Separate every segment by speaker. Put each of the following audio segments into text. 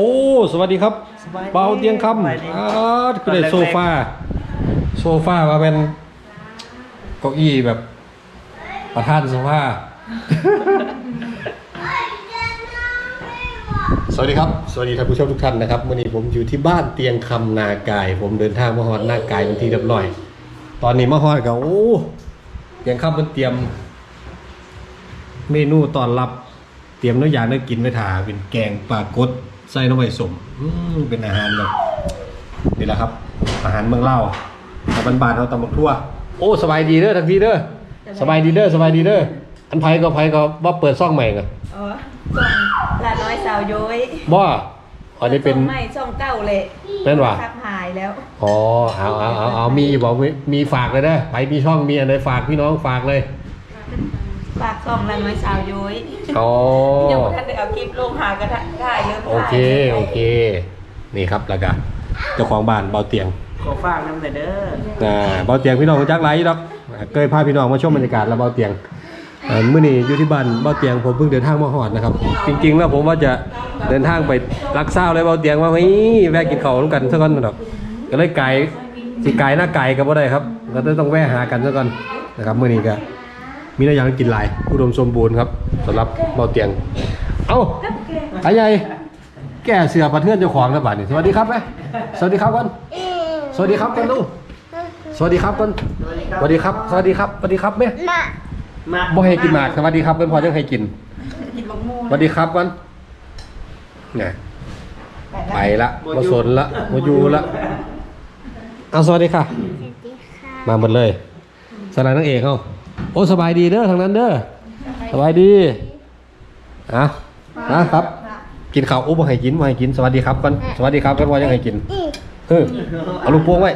Speaker 1: โอ้ สวัสดีครับ
Speaker 2: สบายดี
Speaker 1: เบาเตียงค
Speaker 2: สบายดีำ
Speaker 1: อาคือได้โซฟา โซฟามาเป็นเก้าอี้แบบ ประธานโซฟา สวัสดีครับ สวัสดีท่านผู้ชมทุกท่านนะครับวันนี้ผมอยู่ที่บ้านเตียงคำนากาย ผมเดินทางมาฮอดนากายเป็นที่เรียบร้อย ตอนนี้มาฮอดก็โอ้เตียงคำมันเตรียม เมนูตอนรับ เตรียมน้ำยาเนื้อกินไว้ถาเป็นแกงปลากด ใส่น้ำใบสมอืมเป็นอาหารแบบนี่แหละครับ อาหารเมืองเล่าวอาบานๆเขาตำบักทั่ว โอ้สบายดีเด้อทังพี่เด้อสบายดีเด้อสบายดีเด้ออันไผก็ไผก็ว่าเปิดซ่องใหม่กัน
Speaker 3: อ๋อส่งลาน้อยสาวย้อย
Speaker 1: บ่อันนี้เป็น
Speaker 3: ส่งใหม่ส่งเก่าเลย
Speaker 1: เป็นว่ะ
Speaker 3: ทับหายแล้ว
Speaker 1: อ๋อเอาเอาเอาเอามีบอกมีมีฝากเลยเด้อไปมีช่องมีอะไรฝากพี่น้องฝากเลย
Speaker 3: ฝากส่งลาน้อยสาวย้อย
Speaker 1: อ๋อ
Speaker 3: ยังไม่ทันได้เอาคลิปลงหากระทะถ่ายเยอะ
Speaker 1: โอเค โอเค นี่ครับแล้วก็เจ้าของบ้านเบาเตียง
Speaker 2: ขอฝากน้ำแต่เด้อ
Speaker 1: อ่าเบาเตียงพี่น้องรู้จักไรดอกอ่าเคยพาพี่น้องมาชมบรรยากาศแล้วเบาเตียงอ่ามื่อนี้อยู่ที่บ้านเบาเตียงผมเพิ่งเดินทางมาหอดนะครับ จริง ๆ แล้วผมว่าจะเดินทางไปรักเศร้าเลยเบาเตียงว่าเฮ้ยแวะกินข้าวร่วมกันสักก่อนดอกก็เลยไก่สิไก่หน้าไก่กับว่าได้ครับ ก็เลยต้องแวะหากันสักก่อนนะครับมื่อนี้ก็ มีน้ำยางกินหลายอุดมสมบูรณ์ครับสำหรับเบาเตียง เอ้าไอ้ใหญ่แก่เสือประเทือนเจ้าของนะบ้านนี่สวัสดีครับไหมสวัสดีครับก่อนสวัสดีครับก่อนลูกสวัสดีครับก่อนสวัสดีครับ สวัสดีครับสวัสดีครับแม่
Speaker 2: มา
Speaker 1: บ่ให้กินหมากสวัสดีครับเพิ่นพอจังให้กิน
Speaker 3: กินมะม่วง
Speaker 1: สวัสดีครับก่อนเนี่ยไปละมาสนละมาอยู่ละเอาสวัสดีค่ะ มาหมดเลยสลายนางเอกเขา โอ้สบายดีเด้อทางนั้นเด้อสบายดีอะนะครับ กินข้าวอุ๊บบ่ให้กินบ่ให้กินสวัสดีครับก่อนสวัสดีครับก่อนว่ายังให้กินเออเอาลูกโป่งไว้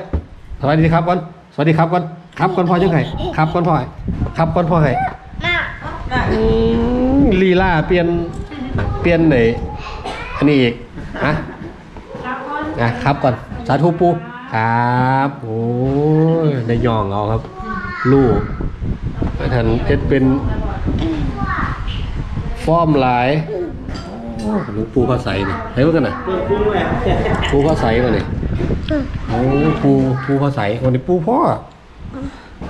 Speaker 1: สวัสดีครับก่อนสวัสดีครับก่อนครับก่อนพ่อยังไงครับก่อนพ่อให้ครับก่อนพ่อให้อืมลีลาเปลี่ยนเปลี่ยนไหนอันนี้อีกฮะนะครับก่อนสาธุปูครับ โอ้ยได้ย่องเอาครับ ลูก ท่านเพชรเป็นฟอร์มหลายโอ้หลวงปู่พระใสนี่เห็นว่ากันนะ
Speaker 2: เปิดพุ่งแหวน
Speaker 1: ปูพระใสมาเนี่ยโอ้ปูปูพระใสวันนี้ปูพ่อ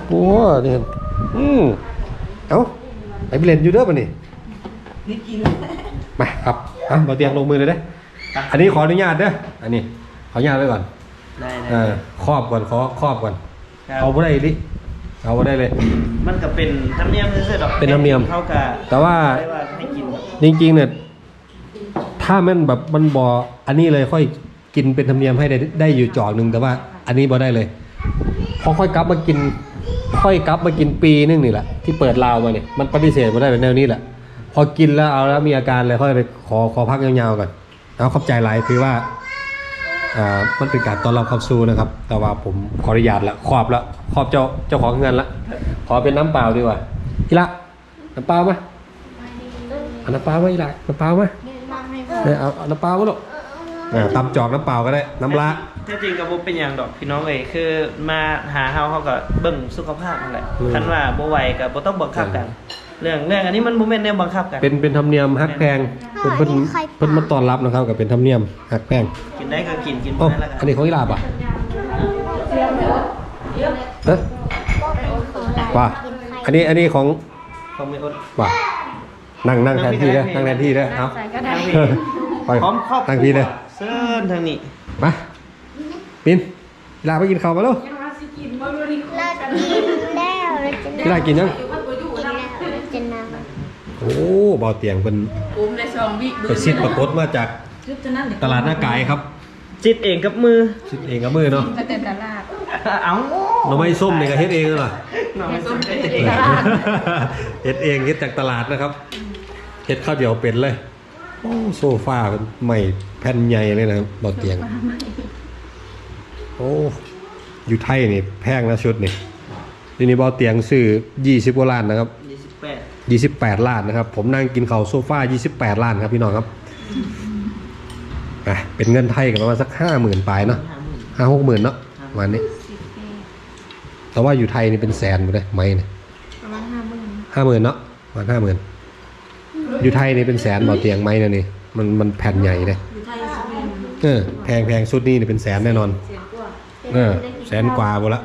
Speaker 1: ปูพ่อนี่อืมเอ้าไปเรียนอยู่เด้อป่ะนี่
Speaker 3: นี่กิน
Speaker 1: มาครับอะมาเตียงลงมือเลยเด้ออันนี้ขออนุญาตเด้ออันนี้ขออนุญาตไว้ก่อน
Speaker 2: ได้
Speaker 1: เอ
Speaker 2: ได้
Speaker 1: อครอบก่อนขอครอบก่อน
Speaker 2: ครับ
Speaker 1: เอาไ่ได้ดิ เอาไ่ได้เลย
Speaker 2: มันก็เป็นธรรมเนียมซื่อๆดอก
Speaker 1: เป็นธรรมเนียม
Speaker 2: เท่ากับ
Speaker 1: แต่ว่า
Speaker 2: ได้ว่าให้กินแบบ
Speaker 1: จริงๆเนี่ยถ้ามันแบบมันบออันนี้เลยค่อยกินเป็นธรรมเนียมให้ได้ได้อยู่จอกหนึ่งแต่ว่า อันนี้บอได้เลยพอค่อยกลับมากิน ค่อยกลับมากินปีนึงนี่แหละที่เปิดลาวมาเนี่ยมันปฏิเสธมาได้เป็นแนวนี้แหละ พอกินแล้วเอาแล้วมีอาการเลยค่อยไปขอขอพักยาวๆก่อนเอาขอบใจหลายคือว่า อ่ามันเป็นการต้อนรับเข้าสู่นะครับ แต่ว่าผมขออนุญาตละครอบละครอบเจ้าเจ้าของเงินละขอเป็นน้ำเปล่าดีกว่าอีละน้ำเปล่าไหมเอาน้ำเปล่าไหมอีละน้ำเปล่าไหมเนี่ยเอาเอาน้ำเปล่ามาลูกอ่าตำจอกน้ำเปล่าก็ได้น้ำละ
Speaker 2: แท้จริงกับบ่เป็นอย่างดอกพี่น้องเอ้ยคือมาหาเฮาเขาก็เบิ่งสุขภาพนั่นแหละ
Speaker 1: อืม
Speaker 2: คันว่าบ่ไหวก็บ่ต้องบังคับกัน เรื่องเรื่องอันนี้มันบ่แม่นแนวบังคับกัน
Speaker 1: เป็นเป็นธรรมเนียมฮักแพงเป็นเพิ่นเพิ่นมาต้อนรับนะครับกับเป็นธรรมเนียมฮักแพง
Speaker 2: กินได้ก็กินกิน
Speaker 1: อ๋อ
Speaker 2: บ่ได้แล้วกั
Speaker 1: อันนี้ของอีลาบอะเอ๊ะว่าอันนี้อันนี้ของ
Speaker 2: ของมีอด
Speaker 1: ว่านั่งนั่งแทนที่เด้อนั่งแทนที่เด้อเอา
Speaker 2: ทางนี้
Speaker 1: ไป
Speaker 2: พร้อมครอบค
Speaker 1: นั่ง
Speaker 2: รั
Speaker 1: ที่
Speaker 2: ว
Speaker 1: เด้อ
Speaker 2: เซิร์นทางนี้
Speaker 1: มาปินอีลาไปกินข้าวมาแล้ว
Speaker 4: เรากินแล้วเราจะ
Speaker 1: อีลากินยัง
Speaker 4: กินแล้วเราจะนำ
Speaker 1: โอ้บ่อเตียงเป็น
Speaker 3: อุ้มได้สองวิ
Speaker 1: ไปซิดปรากฏมาจาก
Speaker 3: จุดจะนั่น
Speaker 1: ตลาดหน้ากายครับ
Speaker 2: จิตเองกับมือ
Speaker 1: ซิดเองกับมือเนาะ
Speaker 3: ก็แต่ตลาด
Speaker 2: เอ้า
Speaker 1: หน่อไม้ส้มนี่ก็เฮ็ดเองเหรอ
Speaker 2: น้องไม่สนใจ
Speaker 1: เออเฮ็ดเองเฮ็ดจากตลาดนะครับเฮ็ดข้าวเดียวเป็นเลยโอ้โซฟาเป็นใหม่แผ่นใหญ่เลยนะครับเบาเตียง โอ้อยู่ไทยนี่แพงนะชุดนี่ทีนี้เบาเตียงซื้อ20กว่าล้านนะครับ
Speaker 2: 28
Speaker 1: 28ล้านนะครับ ผมนั่งกินข้าวโซฟา28ล้านครับพี่น้องครับอะเป็นเงินไทยกันประมาณสัก50,000ปลายเนาะห้าหกหมื่นเนาะประมาณนี้ แต่ว่าอยู่ไทยนี่เป็นแสนหมดเลยไหมเนี่ย
Speaker 4: ประมาณห้าหมื่น
Speaker 1: ห้าหมื่นเนาะประมาณห้าหมื่นอยู่ไทยนี่เป็นแสนเบาเตียงไหมเนี่ยนี่มันมันแผ่นใหญ่เลย
Speaker 3: อยู่ไทยสิบ
Speaker 1: เออแพงแพงชุดนี้นี่เป็นแสนแน่นอน
Speaker 3: เสียงกว่า
Speaker 1: เออแสนกว่าบ่ละ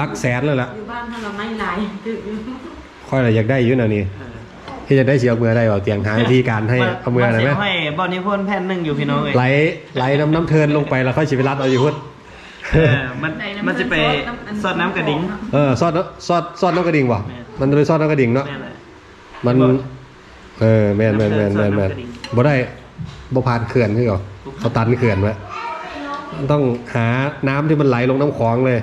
Speaker 1: ลักแสนแล้วล่ะ
Speaker 3: อยู่บ้านถ้าเราไม่หลายตึกอยู่
Speaker 1: ค่อยอะไรอยากได้อยู่นะนี่
Speaker 2: เออ
Speaker 1: ที่จะได้เสียเอามือได้เปล่าเตียงหาวิธีการให้เอามืออะไรไหม
Speaker 2: ให้บอลนิพนธ์แผ่นหนึ่งอยู่พี่น้องเลย
Speaker 1: ไหลไหลน้ำน้ำเทินลงไปแล้วค่อยสิไปรัดเอาอยู่พุ่น
Speaker 2: เออมันมันจะไปซอดน้ำกระดิ่ง
Speaker 1: เออซอดซอดซอดน้ำกระดิ่งป่ะ
Speaker 2: แม่น
Speaker 1: มันเลยซอดน้ำกระดิ่งเนาะ
Speaker 2: แม่นเลย
Speaker 1: มันเออแม่นแม่นแม่นแม่นแม่น
Speaker 2: ซอดน้ำกระดิ่ง
Speaker 1: บ่ได้บ่ผ่านเขื่อนคือเหรอเขาตันเขื่อนไว้ต้องหาน้ำที่มันไหลลงน้ำคลองเลย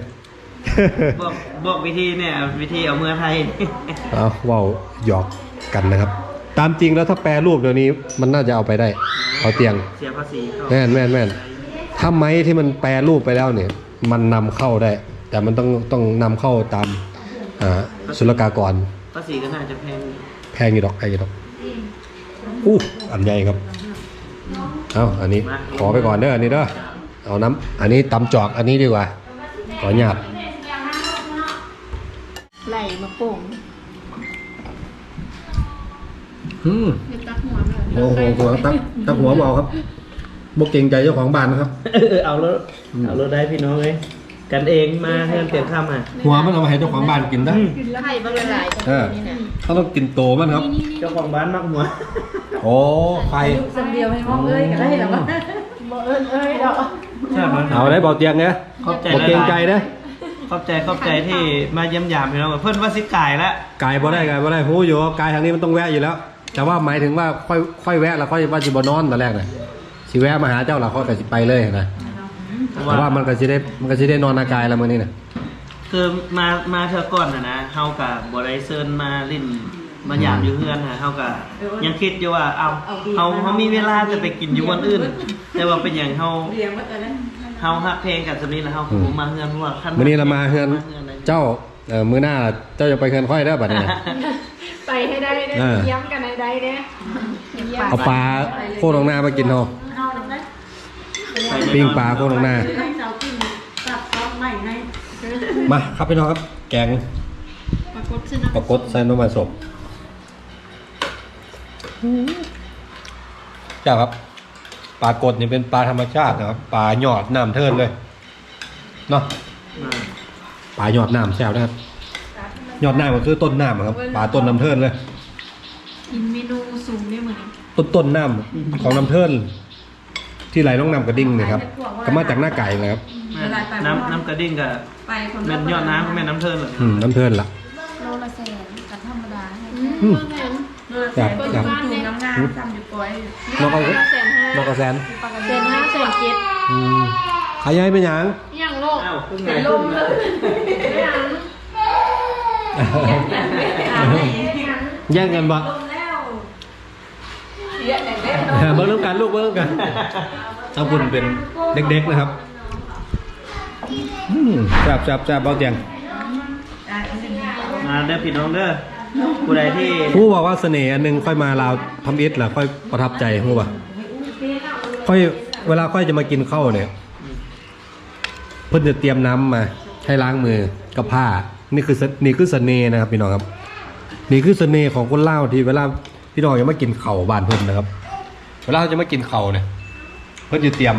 Speaker 2: บอกบอกวิธีเนี่ยวิธีเอาเมือไทย
Speaker 1: เอาเว้าหยอกกันนะครับ ตามจริงแล้วถ้าแปรรูปเดี๋ยวนี้มันน่าจะเอาไปได้ เอาเตียง
Speaker 2: เสียภาษีก็
Speaker 1: แม่นแม่นแม่นถ้าไม้ที่มันแปรรูปไปแล้วเนี่ย มันนำเข้าได้ แต่มันต้องต้องนำเข้าตามอ่าศุลกากร
Speaker 2: ภาษีก็น่าจะแพง
Speaker 1: แพงอยู่ดอกแพงอยู่ดอกอู้อันใหญ่ครับ เอาอันนี้ขอไปก่อนเด้ออันนี้เด้อ เอาน้ำ อันนี้ตำจอก อันนี้ดีกว่า ขอหยาบ
Speaker 4: ไหล มาโป่ง
Speaker 1: อืม
Speaker 4: คือตักหัวเลย
Speaker 1: โอ้โหหัวตักตักหัวเมาครับบกเกรงใจเจ้าของบ้านนะครับ
Speaker 2: เออเอารถเอารถได้พี่น้องเลยกันเองมาเพื่อนเตรียมข้ามมา
Speaker 1: หัวมันเอามาให้เจ้าของบ้านกินได้
Speaker 4: ไข่บางหลาย
Speaker 1: เออเขาต้องกินโตมันครับ
Speaker 2: เจ้าของบ้านมักหัว
Speaker 1: โอ้ไฟ
Speaker 3: ลูกคนเดียวให้ห้องเอ้ยก็ได้หรอวะ
Speaker 4: บ่เอิ้นเอ้ยดอก
Speaker 2: ใช่ไหม
Speaker 1: เอาได้เบาเตียงเนี่ย
Speaker 2: ขอบใจ
Speaker 1: บกเกรงใจ
Speaker 2: หลาย
Speaker 1: นะ
Speaker 2: ๆข อบใจขอบใจที่มาเยี่ยมยามพี่น้องเพื่อนว่าสิกายละ
Speaker 1: กายบ่ได้กายบ่ได้หูอยู่ว่ากายทางนี้มันต้องแวะอยู่แล้ว แต่ว่าหมายถึงว่าค่อยค่อยแวะแล้วค่อยว่าสิบ่นอนตอนแรกน่ะสิแวะมาหาเจ้าหล่ะค่อยก็สิไปเลยนะแต่ว่ามันก็สิได้มันก็สิได้นอนอากายแล้วมื้อนี้น่ะ
Speaker 2: คือมามาเธอก่อนนะนะเฮากับบริเซินมาลิ้นมายามอยู่เพื่อนนะเฮากับยังคิดอยู่ว่าเอาเฮาเฮามีเวลาจะไปกินอยู่วันอื่น แต่ว่าเป็นอย่างเฮา
Speaker 3: เรียงว่าตอนนั้น
Speaker 2: เฮาฮักเพลงกันสำนี้แล้วเฮาคงมาเฮือนเพราะว่าคัน
Speaker 1: มื้อนี้เรามาเฮือน
Speaker 2: มาเลย
Speaker 1: เจ้าเอ่อมื้อหน้าเจ้าจะไปเฮือนค่อยเด้อบัดนี้น่ะ
Speaker 4: ไปให้ได้เด้
Speaker 1: เออ
Speaker 4: เยี่ยมกันให้ได้เด้เยี่ยม
Speaker 1: เอาปลาโคตรของหน้ามากินเฮา
Speaker 3: เอาลงได้
Speaker 2: ไปใน
Speaker 1: ปิ้งปลาโคตรของหน้า
Speaker 3: ให้เจ้ากินตับซอกใหม่ให้
Speaker 1: มาครับพี่น้องครับ แกง
Speaker 4: ปรากฏชื่อน้
Speaker 1: ปลากดใส่นมมาสบเจ้าครับ ปลากดนี่เป็นปลาธรรมชาตินะครับปลาหยอดน้ำเทินเลยเนาะ
Speaker 2: อ่า
Speaker 1: ปลาหยอดน้ำแซวนะครับหยอดน้ำก็คือต้นน้ำอะครับปลาต้นน้ำเทินเลย
Speaker 4: กินเมนูสูงได้เหมือน
Speaker 1: ต้นต้นน้ำของน้ำเทินที่ไหลลงน้ำกระดิ่งเนี่ยครับก็มาจากหน้าไก่เลยครับ
Speaker 2: แม่น้ำน้ำกระดิ่งกับ
Speaker 3: ไปคน
Speaker 2: แม่นยอดน้ำก็แม่น้ำเทินเลย
Speaker 1: อืมน้ำเทินละ
Speaker 4: โลละแสนกับธรรมดาให้
Speaker 1: อืม
Speaker 3: เออแสนคนอยู่ตูน้ำงามจำอยู่ปอย
Speaker 1: นกกระ
Speaker 4: แสน ห้าน
Speaker 1: กกระแสน
Speaker 4: แสนห้าแสนเจ็ด
Speaker 1: อืมขายใหญ่เป็นหยัง
Speaker 4: อย่างโลก
Speaker 2: อ้าวขึ้นไงขึ้นเลย
Speaker 4: อย่าง
Speaker 1: แย่งกันปะ
Speaker 3: แล้ว
Speaker 4: เยอะแต่เล็ก
Speaker 1: เบิ้งเรื่องกันลูกเบิ้งเรื่องกันทางคุณเป็นเด็กๆนะครับอืมจับจับจับเบาเตียง
Speaker 3: อ่าอันนี้
Speaker 2: มาเด้อพี่น้องเด้อผู้ใดที่
Speaker 1: ผู้บอกว่าเสน่ห์อันหนึงค่อยมาลาวทำอิฐเหรอค่อยประทับใจผู้ป่ะ ค่อยเวลาค่อยจะมากินข้าวเนี่ย เพิ่นจะเตรียมน้ำมา ให้ล้างมือกับผ้า นี่คือเสนี่คือเสน่ห์นะครับพี่น้องครับ นี่คือเสน่ห์ของคนเล่าวที่เวลาพี่น้องจะมากินเข้าวบ้านเพิ่นนะครับ เวลาเขาจะมากินเข้าวเนี่ย เพิ่นจะเตรียม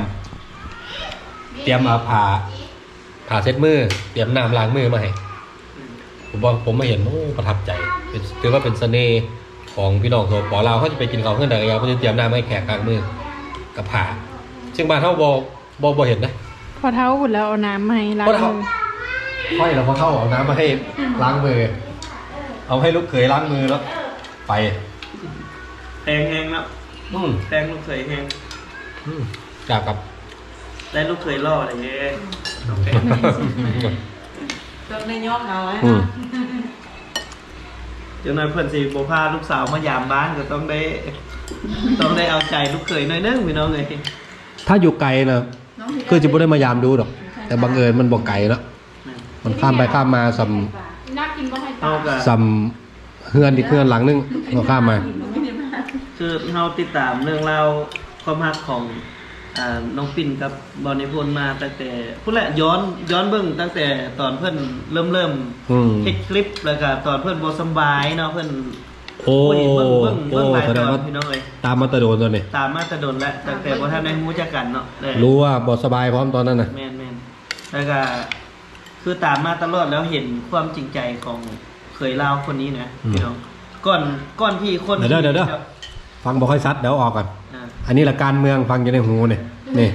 Speaker 1: เตรียมเอาผ้าผ้าเช็ดมือ เตรียมน้ำล้างมือมาให้ผมบอกผมมาเห็นโอ้ประทับใจเป็นถือว่าเป็นเสน่ห์ของพี่น้องตัวปอลาวเขาจะไปกินข้าวเพื่อนแต่กยาเขาจะเตรียมน้ำให้แขกกลางมือ กับผ่าซึ่งบ้านเขาบอบอบอเห็นนะ
Speaker 4: พอเท้าหุ่นแล้วเอาน้ำให้ล้าง
Speaker 1: พอเท้า
Speaker 4: มือ
Speaker 1: ค่อยเราพอเข้าเอาน้ำมาให้ล้างมือ เอาให้ลูกเขยล้างมือแล้ว ไป
Speaker 2: แพงแห้งแล้ว
Speaker 1: อืม
Speaker 2: แพงลูกเคยแห้ง
Speaker 1: อืมจับกับ
Speaker 2: ได้ลูกเคยล่ออะไรเงี้ยโอเค
Speaker 3: ต้องได้ยอกเอาไว้
Speaker 1: อืม
Speaker 2: เดี๋ยวหน่อยเพื่อนสิโบพาลูกสาวมายามบ้านก็ต้องได้ ต้องได้เอาใจลูกเคยหน่อยนึงพี่น้องเลย
Speaker 1: ถ้าอยู่ไกลนะคือจะไม่ได้มายามดูหรอก แต่บังเอิญมันบอกไกลแล้วมันข้ามไปข้ามมาสัม
Speaker 4: น่ากินก็ให้
Speaker 2: เอากับ
Speaker 1: สัมเฮือนอีกเฮือนหลังนึงเราข้ามมา
Speaker 2: คือเราติดตามเรื่องราวความรักของอ่าน้องปิ่นกับบอลนิพนธ์มาตั้งแต่พูดแหละย้อนย้อนเบิ่งตั้งแต่ตอนเพื่อนเริ่มเริ่ม
Speaker 1: อืม
Speaker 2: เฮ็ดคลิปแล้วก็ตอนเพื่อนบ่สำบายเนาะเพื่อน
Speaker 1: โอ้
Speaker 2: โอ้ยเบิ่งเบิ่ง
Speaker 1: โอ้
Speaker 2: เบิ่งหลาย
Speaker 1: แสด
Speaker 2: ต
Speaker 1: ง
Speaker 2: อน
Speaker 1: ว่า
Speaker 2: พี่น้องเอ้ย
Speaker 1: ตามมาแตะโดนตัวนี่
Speaker 2: ตามมาแตะดนแล้วแต่แต่บ่ทันได้ฮู้จักกันเนาะได้
Speaker 1: รู้ว่าบอสบายพร้อมตอนนั้นน่ะ
Speaker 2: แม่นแม่นแล้วก็คือตามมาตลอดแล้วเห็นความจริงใจของเคยเล่าวคนนี้นะพี่น้องก่อนก่อนที่คน
Speaker 1: เดี๋ยวเดี๋ยวเดี๋ยวฟังบอค่อยซัดเดี๋ยวออกก่อน
Speaker 2: อ่า
Speaker 1: อันนี้แหละการเมืองฟังอยู่ในหูเนี่ย นี่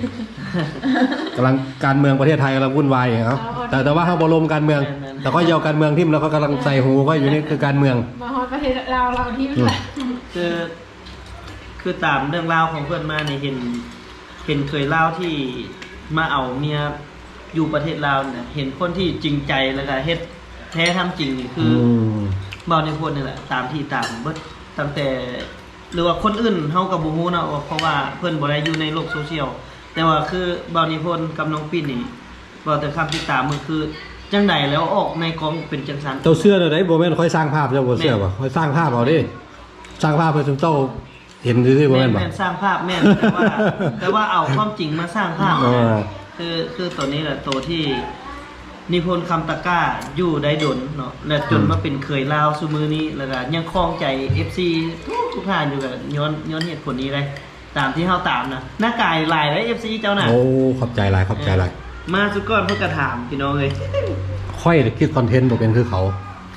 Speaker 1: กำลังการเมืองประเทศไทยกำลังวุ่นวายอย่างเอ้าแต่แต่ว่าเขาบรมการเมือง แต่ก็เยาการเมืองทิ่มแล้วก็กำลังใส่หูก็อยู่นี่คือการเมือง
Speaker 3: มาฮอดประเทศเราเราที่
Speaker 1: อืม
Speaker 3: แหละ
Speaker 2: คือคือตามเรื่องราวของเพื่อนมาเนี่ยเห็นเห็นเคยเล่าที่มาเอาเมียอยู่ประเทศลาวเนี่ยเห็นคนที่จริงใจแล้วก็เฮ็ดแท้ทำจริงนี่คืออ
Speaker 1: ม
Speaker 2: เบาในพวกนี่แหละตามที่ตามเบิดตั้งแต่หรือว่าคนอื่นเฮากับบ่ฮู้เนาะว่าเพราะว่าเพิ่นบ่ได้อยู่ในโลกโซเชียล แต่ว่าคือเบานิพนธ์กับน้องปิ้นนี่เว้าแต่คำที่ตามมันคือจังใดแล้วออกในกองเป็นจังซั่น
Speaker 1: เจ้าเสื้อเดี๋ยวไหนโบแมนค่อยสร้างภาพเจ้าโบเสื้อป่ะค่อยสร้างภาพเอาดิสร้างภาพเพื่อเจ้าเห็นซื่อๆโบแม
Speaker 2: แม่
Speaker 1: น
Speaker 2: น
Speaker 1: ป่ะ
Speaker 2: แม่นสร้างภาพแม่นแต่ว่า แต่ว่าเอาความจริงมาสร้างภาพ
Speaker 1: เออ
Speaker 2: คือคือตัวนี้แหละตัวที่นิพนธ์คำตะกร้าอยู่ได้ดนเนาะและจนมาเป็นเคยลาวซุมือนี้แล้วก็ยังคล้องใจ FC ทุกทุกท่านอยู่กับย้อนย้อนเหตุผลนี้เลย ตามที่เฮาตามนะหน้ากายลายและ FC เจ้าน่ะ
Speaker 1: โอ้ขอบใจหลายขอบใจหลาย
Speaker 2: มาสุดก้อนเพื่อกระถามพี่น้องเลย
Speaker 1: ค่อยคิดคอนเทนต์บ่เป็นคือเขา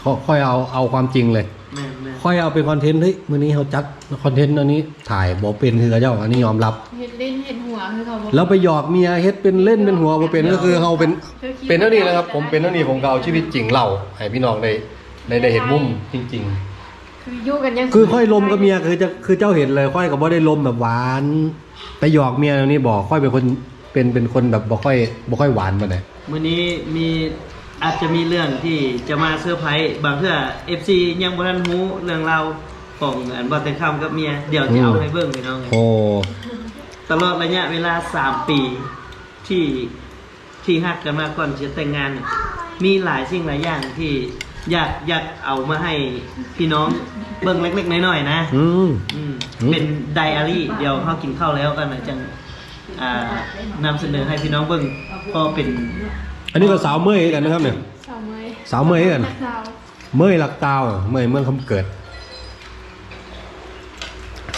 Speaker 1: เขาค่อยเอาเอาความจริงเลย
Speaker 2: แม่นแม่น
Speaker 1: ค่อยเอาเป็นคอนเทนต์เฮ้ยมื้อนี้เขาจัดคอนเทนต์อันนี้ถ่ายบ่เป็นคือเขาเจ้าอันนี้ยอมรับ
Speaker 3: เห็นเล่นเห็นหัวคือเขาบอก
Speaker 1: แล้วไปหยอกเมียเฮ็ดเป็นเล่นเป็นหัวบ่เป็นก็คือเขาเป็นเป็นเท่านี้นะครับ ผมเป็นเท่านี้ผมก็เอาชีวิตจริงเล่าให้พี่น้องได้ได้ได้เห็นมุมจริง
Speaker 3: คืออยู่กันยัง
Speaker 1: ๆคือค่อยลมกับเมียคือจะคือเจ้าเห็นเลยค่อยก็บ่ได้ลมแบบหวานไปหยอกเมียนี่บอกค่อยเป็นคนเป็นเป็นคนแบบบ่ค่อยบ่ค่อยหวานปานใด
Speaker 2: มื้อนี้มีอาจจะมีเรื่องที่จะมาเซอร์ไพรส์บางเทื่อ FC ยังบ่ทันรู้เรื่องราวของอันบ่แต่คำกับเมียเดี๋ยวจะเอาให้เบิ่งพี่น้องเลย
Speaker 1: โอ้
Speaker 2: ตลอดระยะเวลา 3 ปีที่ที่ฮักกันมาก่อนจะแต่งงานเนี่ยมีหลายสิ่งหลายอย่างที่ อยากอยากเอามาให้พี่น้องเบิ่งเล็ก ๆ น้อยๆนะ
Speaker 1: อืม
Speaker 2: อืม
Speaker 1: อืม
Speaker 2: เป็นไดอารี่ เดี๋ยวเขากินข้าวแล้วกันนะจังอ่านำเสนอให้พี่น้องเบิ่งก็เป็น
Speaker 1: อันนี้ก็สาวเมื่อยกันนะครับเนี่ย
Speaker 3: สาวเมย
Speaker 1: สาวเมื่อยกัน
Speaker 3: สาว
Speaker 1: เมื่อยหลักตาวเมื่อยเมืองคำเกิด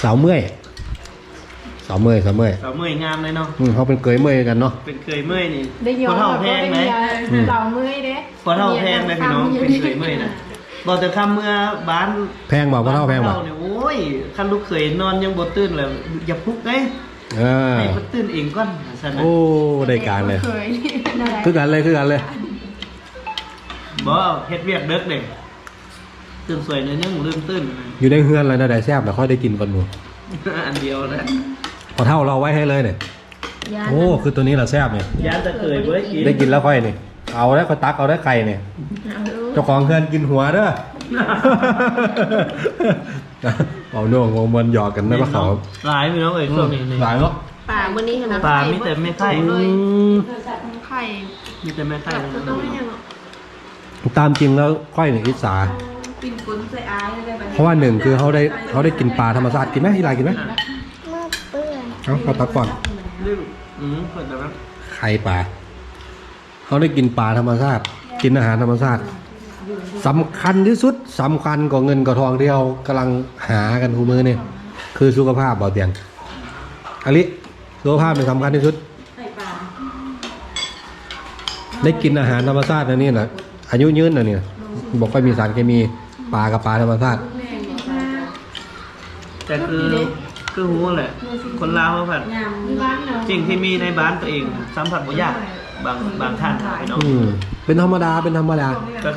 Speaker 1: สาวเมื่อย สาวเมื่อยสาวเมื่อย
Speaker 2: สาวเมื่อยงามเลยเนาะ
Speaker 1: อืมเขาเป็นเกยเมื่อยกันเนาะ
Speaker 2: เป็นเคยเมื่อยนี่
Speaker 3: ได้ยอ
Speaker 2: พอ
Speaker 3: ม
Speaker 2: เท่าแพงไหม
Speaker 1: อืม
Speaker 3: สาวเมยเด้
Speaker 2: พอเท่าแพงเลยพี่น้องเป็นเคยเมื่อยนะบอกแต่คำเมื่อบ้าน
Speaker 1: แพงบ่พ่อเท่าแพงบ่
Speaker 2: บ้นเนี่ยโอ้ยคันลูกเคยนอนยังบ่ตื่นเลยอย่าปลุกเลย
Speaker 1: เออ
Speaker 2: ให้เพิ่นตื่นเองก่อนซั่นน่ะ
Speaker 1: โอ้ได้การเลย
Speaker 3: เคยได้
Speaker 1: คือกันเลยคือกันเลย
Speaker 2: บ่เฮ็ดเวียกเด็กเด้ตื่นสวยเนยยังลืมตื่น
Speaker 1: อยู่ในเฮือนอะไรนะได้แซ่บแล้วค่อยได้กินก่อนหมู
Speaker 2: อันเดียวนะ
Speaker 1: พอเท่าเราไว้ให้เลยเนี่ยโอ้คือตัวนี้เราแซ่บเนี่ย
Speaker 2: ยานตะเคยเว้ยกิน
Speaker 1: ได้กินแล้วค่อยนี่เอาได้ค่อยตักเอาได้ไข่เนี่ยเจ้าของเฮือนกินหัวเด้อเอาโน่งงมันหยอกกันนะว่าเขา
Speaker 2: หลายพี่น้องเอ้ยช่วงนี้นี่
Speaker 1: หลายเนาะ
Speaker 3: ป่าวันนี้เห็นนะ
Speaker 2: ปลามีแต่ไม่ไข่
Speaker 1: อืม
Speaker 3: ไข่
Speaker 2: มีแต่ไม่ไข่ทั้งนั้น
Speaker 3: ต้องให้ยัง
Speaker 1: ตามจริงแล้วค่อยหนึ่งอิสา
Speaker 3: ปิ่นกุ้นใส่อายอะไรแบบ
Speaker 1: เพราะว่าหนึ่งคือเขาได้เขาได้กินปลาธรรมชาติกินไหมที่ไรกินไหม
Speaker 4: เมื่อ เปื้อน
Speaker 1: เอาเขาตักก่อน
Speaker 2: ลืมอืมเปิดแล้วนะ
Speaker 1: ไข่ปลาเขาได้กินปลาธรรมชาติ กินอาหารธรรมชาติสำคัญที่สุดสำคัญกว่าเงินกับทองที่เรากำลังหากันคูมือเนี่ยคือสุขภาพเบาเตียงอลิสุขภาพเป็นสำคัญที่สุด ได้กินอาหารธรรมชาตินะนี่นะอายุยืนนะเนี่ยบอกค่อยมีสารเคมีปลากับปลาธรรมชาติ
Speaker 2: แต่คือ คือหูแหละ คนลาวเขาผัด
Speaker 3: บ้านเนาะ
Speaker 2: สิ่งที่มีในบ้านตัวเอง สัมผัสบ่ยากบางบางท่านพี่น้อง
Speaker 1: อืมเป็นธรรมดาเป็นธรรมดา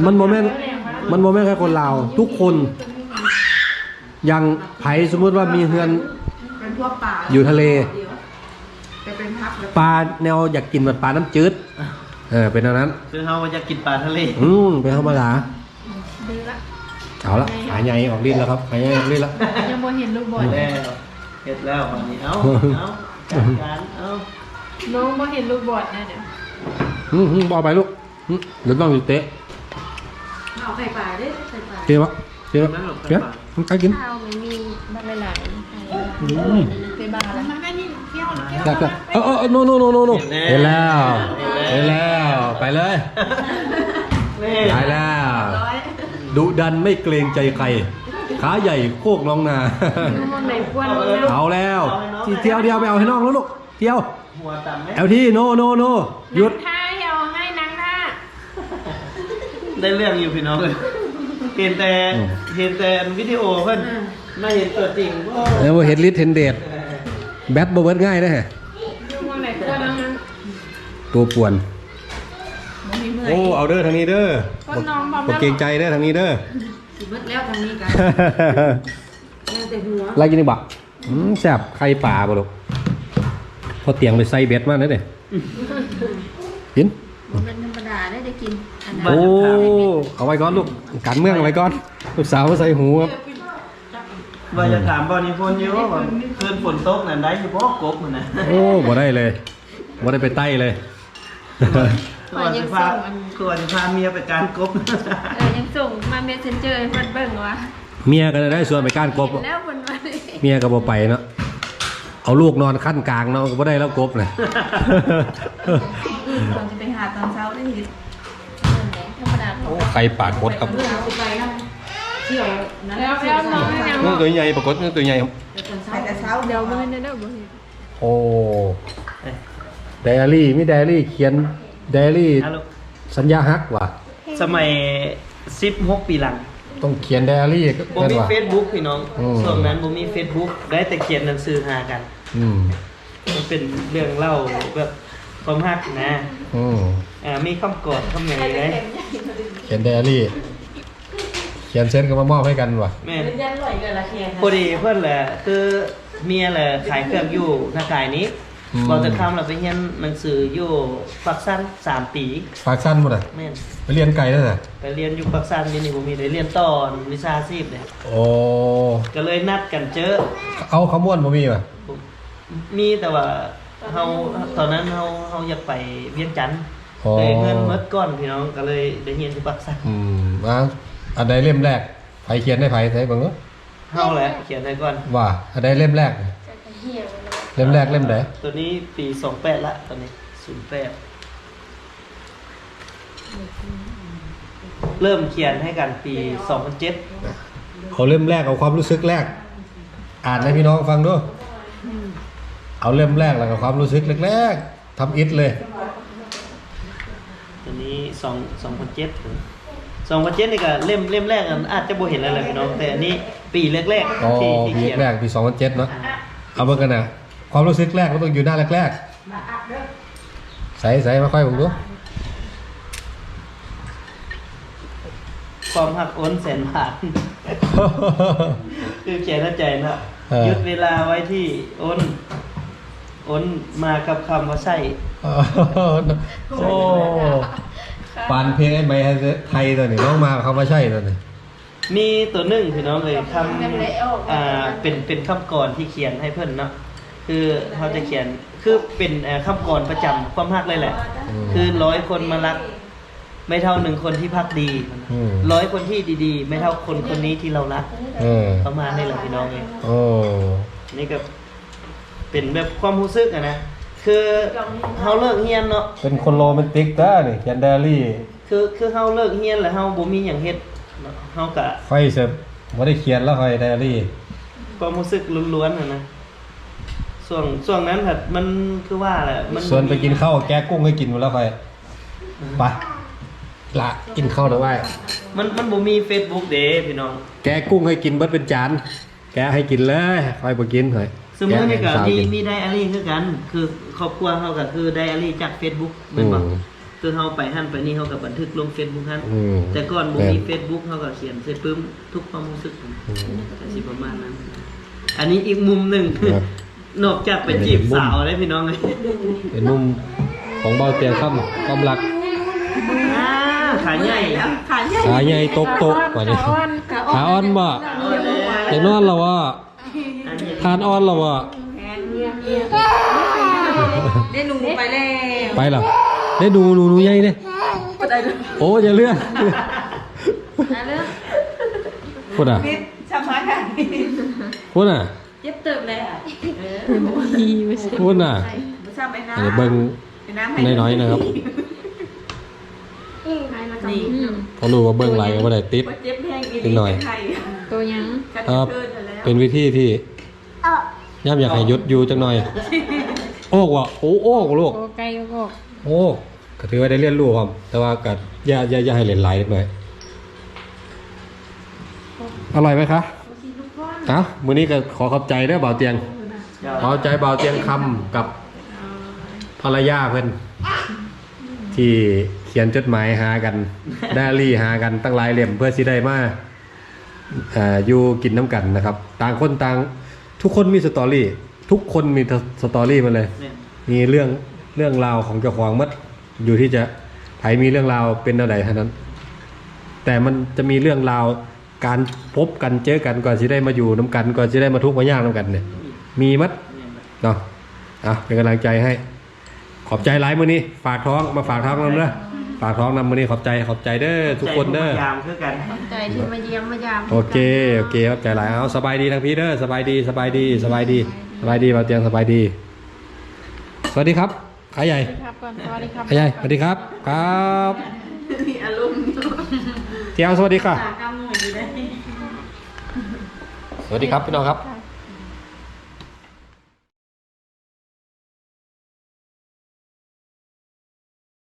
Speaker 1: มันโมเมนต์มันโมเมนต์แค่คนลาวทุกคนอย่างไผสมมุติว่ามีเฮือน
Speaker 3: เป็นพวกป่า
Speaker 1: อยู่ทะเล
Speaker 3: จะเป็นพักแล้ว
Speaker 1: ปลาแนวอยากกินแบบปลาน้ำจืดเออเป็นเท่านั้น
Speaker 2: คือเขาจะกินปลาทะเล
Speaker 1: อืมเป็นธรรมดา
Speaker 3: ดีละ
Speaker 1: เอาละหายใหญ่ออกลิ้นแล้วครับหายใหญ่ออกลิ้นแล้ว
Speaker 3: ยังบ่เห็นลูกบอล
Speaker 2: แล้ว เฮ็ดแล้ววันนี้เอาเอาจัดการเอา
Speaker 3: น้องบ่เห็นลูกบอลนะเดี๋ยว
Speaker 1: อืมอืมบอกไปลูกอืมเดี๋ยวต้องอยู่เตะ
Speaker 3: เอาไข่ปลาดิไข่ปลา
Speaker 1: เตะวะเตะวะเดี๋ยวมันใครกิน
Speaker 4: ข้าวมันมีบ้างหลาย
Speaker 1: อืม
Speaker 3: ไปบ้านแล้วมันไม่นี่เที่ยวเที่ยว
Speaker 1: จับจับเออเออโนโนโนโนโนเห็นแล้วเห็นแล้วไปเลย
Speaker 2: นี่
Speaker 1: ไปแล้วดุดันไม่เกรงใจใคร ขาใหญ่โคกน้องนา
Speaker 3: น้องไหนกวนน้องนะ
Speaker 1: เอาแล้วที่เที่ยวเดียวไปเอาให้น้องแล้วลูกเที่ยว
Speaker 2: หัวต่ำไหม
Speaker 1: เอาที่โนโนโนหยุด
Speaker 3: นังท่าเอาให้นังท่า
Speaker 2: ได้เรื่องอยู่พี่น้องเห็นแต่เห็นแต่วิดีโอเพิ่นไม่เห็นตัวจริงโอ้
Speaker 1: แล้วว่าเห็นลิทเห็นเดดแบทบ่เบิดง่ายนะฮะ
Speaker 3: น้องไหนกวนน้องนั้น
Speaker 1: ตัวป่วนโอ้เอาเด้อทางนี้เด้อ
Speaker 3: คนน้องบอม
Speaker 1: บ่เกรงใจเด้อทางนี้เด้อ
Speaker 5: สิเบิดแล้วทางนี้กันยังแต่หัว
Speaker 1: ไล่กินดีบ่อืมแซ่บไข่ป่าบ่ลูกพอเตียงไปใส่เบ็ดมาเด้อเด้กิน
Speaker 5: เป็นธรรมดาได้ได้กินอันนั้น
Speaker 1: โอ้เอาไว้ก่อนลูกการเมืองเอาไว้ก่อนลูกสาวมาใส่หูครับ
Speaker 2: ว่าจะถามบอนิพนธ์อยู่ว่าคืนฝนตกนั่นได้เฉพาะกบมันนะ
Speaker 1: โอ้บ่ได้เลยบ่ได้ไปใต้เลย
Speaker 2: คือว่าจะพาคือว่าจะพาเมียไปการกบ
Speaker 3: เออยังส่งมาเมสเซนเจอร์ให้เพิ่นเบิ่งว่า
Speaker 1: เมียก็ได้ส่วนไปก้านกบ
Speaker 3: เห็นแล้วเพิ่นว่าดิ
Speaker 1: เมียก็บ่ไปเนาะ เอาลูกนอนขั้นกลางเนาะก็บ่ได้แล้วกบน่ะ
Speaker 5: ตอนจะไปหาตอนเช้าได้ทีธรรมดา
Speaker 1: โอ้ไข่ปากกดครับ
Speaker 5: เรื่องเอาไปนั่งเที่ยวนั่น
Speaker 3: แล้วแล้วน้องยัง
Speaker 1: เนื้อตัวใหญ่ปรากฏเนื้อตัวใหญ่ครับ
Speaker 5: ตอนเช้าแต่เช้า
Speaker 3: เดี๋ยวบ่เห็นได้อบ่เห็น
Speaker 1: โอ้ไดอารี่มีไดอารี่เขียนไดอารี่
Speaker 2: ฮัลโหล
Speaker 1: สัญญาฮักว่ะ
Speaker 2: สมัย16ปีหลัง
Speaker 1: ต้องเขียนไดอารี่
Speaker 2: บ่
Speaker 1: นั่น
Speaker 2: มี
Speaker 1: ว่ะ
Speaker 2: Facebook พี่น้อง
Speaker 1: อืม
Speaker 2: ช่วงนั้นบ่มี Facebook ได้แต่เขียนหนังสือหากัน
Speaker 1: อืม
Speaker 2: มันเป็นเรื่องเล่าแบบความฮักนะ
Speaker 1: อืม
Speaker 2: อ่ามีคำกอดคำอย่างไร
Speaker 1: เขียนไดอารี่ เขียนเซ็นก็มามอบให้กันว่ะ
Speaker 2: แม่น
Speaker 5: เรียนร่อยกันละแค่
Speaker 2: พอดีเพื่อนแหละคือเมียแหละขายเครื่องอยู่หน้ากายนี้
Speaker 1: อืม
Speaker 2: บอกจะทำเราไปเรียนหนังสืออยู่ปักสั้นสามปี
Speaker 1: ฝากสั้นหมดอะ
Speaker 2: แม่น
Speaker 1: ไปเรียนไกลแล้วน่ะ
Speaker 2: ไปเรียนอยู่ปักสั้นนี่นี่ผมมีได้เรียนตอนวิชาชีพเนี่ย
Speaker 1: โอ้
Speaker 2: ก็เลยนัดกันเจอ
Speaker 1: เอาขมวนบ่มีว่ะ
Speaker 2: ผมมีแต่ว่าเฮาตอนนั้นเฮาเฮาอยากไปเวียงจันทน์
Speaker 1: อ๋อ
Speaker 2: เลยเงินเมื่อก่อนพี่น้องก็เลยได้เรียนที่ปักสั้น
Speaker 1: อืมมาอันใดเล่มแรกไผเขียนได้ไผใส่เบิ่งเนาะ
Speaker 2: เฮาแหละเขียนไว้ก่อน
Speaker 1: ว่าอันใดเล่มแรกเล่มแรกเล่มไหน
Speaker 2: ตัวนี้ปี28ละตอนนี้08เริ่มเขียนให้กันปี2007
Speaker 1: เอาเล่มแรกเอาความรู้สึกแรก อ่านให้พี่น้องฟังด้วยเอาเล่มแรกแล้วก็ความรู้สึกแรกๆทำอิดเลย
Speaker 2: ตัวนี้สองสองพันเจ็ดสองพันเจ็ดนี่ก็เล่มเล่มแรกอันอาจจะบ่เห็นอะไรเลยพี่น้องแต่อันนี้ปีแรก
Speaker 1: อ๋อ
Speaker 2: ๆที่ที่
Speaker 1: ปี
Speaker 2: เขียน
Speaker 1: แรกปีสองพันเจ็ดเนาะเอาเบิ่งกันนะ ความรู้สึกแรกก็ต้องอยู่หน้าแรกๆใส่ใส่มาค่อยผมดู
Speaker 2: ความหักอ้นแสนบาทคือเขียนเข้าใจนะ
Speaker 1: เออ
Speaker 2: หยุดเวลาไว้ที่อ้นอ้นมากับคำว่าใช่
Speaker 1: โอ้ปานเพลงไอ้ไม้ไทยตัวนี้น้องมาเขามาใช่ตัวนี้
Speaker 2: มีตัวหนึ่งพี่น้องเลยคำอ่าเป็นเป็นคำกรที่เขียนให้เพื่อนเนาะ คือเขาจะเขียนคือเป็นเอ่อคำกรประจำความฮักเลยแหละคือร้อยคนมารัก ไม่เท่าหนึ่งคนที่พักดี
Speaker 1: อืม
Speaker 2: ร้อยคนที่ดีๆ ไม่เท่าคนคนนี้ที่เรารัก
Speaker 1: เออ
Speaker 2: ประมาณนี้แหละพี่น้องเอง
Speaker 1: โอ้
Speaker 2: นี่ก็เป็นแบบความรู้สึกอะนะคือเฮาเลิกเฮียนเนาะ
Speaker 1: เป็นคนโรแมนติกจ้านี่เขียนไดอารี่
Speaker 2: คือคือเฮาเลิกเฮียนแล้วเฮาบ่มีหยังเฮ็ดเนาะเฮาก็
Speaker 1: ค่อยเสร็จไม่ได้เขียนแล้วค่อยไดอารี่
Speaker 2: ความรู้สึกล้วนๆอะนะ ช่วงช่วงนั้นแบบมันคือว่าแหละมัน
Speaker 1: ส่วนไปกินข้าวแกะกุ้งให้กินหมดแล้วค่อยไปละกินข้าวหน่อยว่า
Speaker 2: มันมันบ่มี Facebook เด้พี่น้อง
Speaker 1: แกะกุ้งให้กินเบิดเป็นจานแกะให้กินเลยค่อยไปกินเถอะ
Speaker 2: สมมุตินี่ก็
Speaker 1: แะให้
Speaker 2: มี
Speaker 1: สาว
Speaker 2: มีไดอารี่คือกัน คือครอบครัวเฮาก็คือไดอารี่จาก Facebook แม่นบ่
Speaker 1: อืม
Speaker 2: คือเฮาไปหั่นไปนี่เฮาก็บันทึกลง Facebook หั่น
Speaker 1: อืม
Speaker 2: แต่ก่อนบ่
Speaker 1: แม่น
Speaker 2: มี Facebook เฮาก็เขียนเสร็จปึ้มทุกความรู้สึกก็สิประมาณนั้น อันนี้อีกมุมหนึ่ง
Speaker 1: ครับ
Speaker 2: นอกจากไปจีบสาวได้พี่น้องเลย
Speaker 1: เป็นมุมของเบาเตียงค่ำความรัก
Speaker 2: อ่าขาใหญ่
Speaker 5: ขาใหญ่
Speaker 1: ขาใหญ่ตกโตะกว่านี้
Speaker 3: อ้อน
Speaker 1: ขาอ่อนบ่อยากนอนแล้วว่า
Speaker 2: อันนี้
Speaker 1: ทานอ่อนแล้วว่า
Speaker 5: ได้หนูไปแล้ว
Speaker 1: ไปเหรอได้ดูหนูหนูใหญ่เนี่ย
Speaker 5: ไปเลย
Speaker 1: โอ้อย่าเลื่อน
Speaker 5: นะเรื่อง
Speaker 1: พูดอะ
Speaker 5: พิษชำระกัน
Speaker 1: พูดอะ
Speaker 5: เจ็บเติบเลยอะเออ
Speaker 3: ดีไม่ใช่
Speaker 1: พูดอะ
Speaker 5: ไม่ทราบไปน้
Speaker 1: อันนี้เบิ้งำ
Speaker 5: น้ำ
Speaker 1: น้อยๆนะครับ
Speaker 5: นี่
Speaker 1: เขารู้ว่าเบิ้งไหลก็ไม่ได้ติด
Speaker 5: ว่าเจ็บแห้งอี
Speaker 1: นิดหน่อย
Speaker 5: ไข่
Speaker 3: ตัวยัง
Speaker 1: ครับเป็นวิธีที่
Speaker 4: เออย่ำ
Speaker 1: อยากให้หยุดอยู่จังหน่อย โอ้กว่ะโอ้โอ้กว่าลูก
Speaker 3: โอไก่ก็
Speaker 1: โอ้ก็ถือว่าได้เรียนรู้ครับแต่ว่าก็อย่าอย่าอย่าให้เล่นหลายเล็กน้อยอร่อยไหมคะเอ้ามื้อนี้ก็ขอขอบใจเด้อบ่าวเตียง ขอใจบ่าวเตียงคำกับภรรยาเพิ่นที่เขียนจดหมายหากันไดอารี่หากันตั้งหลายเล่มเพื่อสิได้มาเอ่ออยู่กินน้ำกันนะครับ ต่างคนต่าง ทุกคนมีสตอรี่ ทุกคนมีสตอรี่มาเลย
Speaker 2: เนี่ย
Speaker 1: มีเรื่องเรื่องราวของเจ้าของมัดอยู่ที่จะไผมีเรื่องราวเป็นอะไรเท่านั้น แต่มันจะมีเรื่องราวการพบกันเจอกันก่อนสิได้มาอยู่น้ำกันก่อนสิได้มาทุกข์มายากน้ำกันเนี่ย มีมัด
Speaker 2: เนี่ย
Speaker 1: เนาะอะเป็นกำลังใจให้ ขอบใจหลายมื้อนี้ ฝากท้องมาฝากท้องนำเด้อฝากท้องนำมื้อนี้ขอบใจขอบใจเด้อทุกคนเด้อ
Speaker 2: ใจผู้พยายามคือกัน
Speaker 3: ใจที่มาเยี่ยมมายาม
Speaker 1: โอเค โอเคขอบใจหลายเอาสบายดีทั้งพี่เด้อสบายดีสบายดีสบายดีสบายดีเราเตียงสบายดี สวัสดีครับขาใหญ่
Speaker 3: ครับก่อนสวัสดีครับ
Speaker 1: ขาใหญ่สวัสดีครับ ครับ
Speaker 5: มีอารมณ์อยู่
Speaker 1: เที่ยวสวัสดีค่ะ
Speaker 5: ตากำหนอยู่ได้
Speaker 1: สวัสดีครับพี่น้องครับ
Speaker 3: ครับ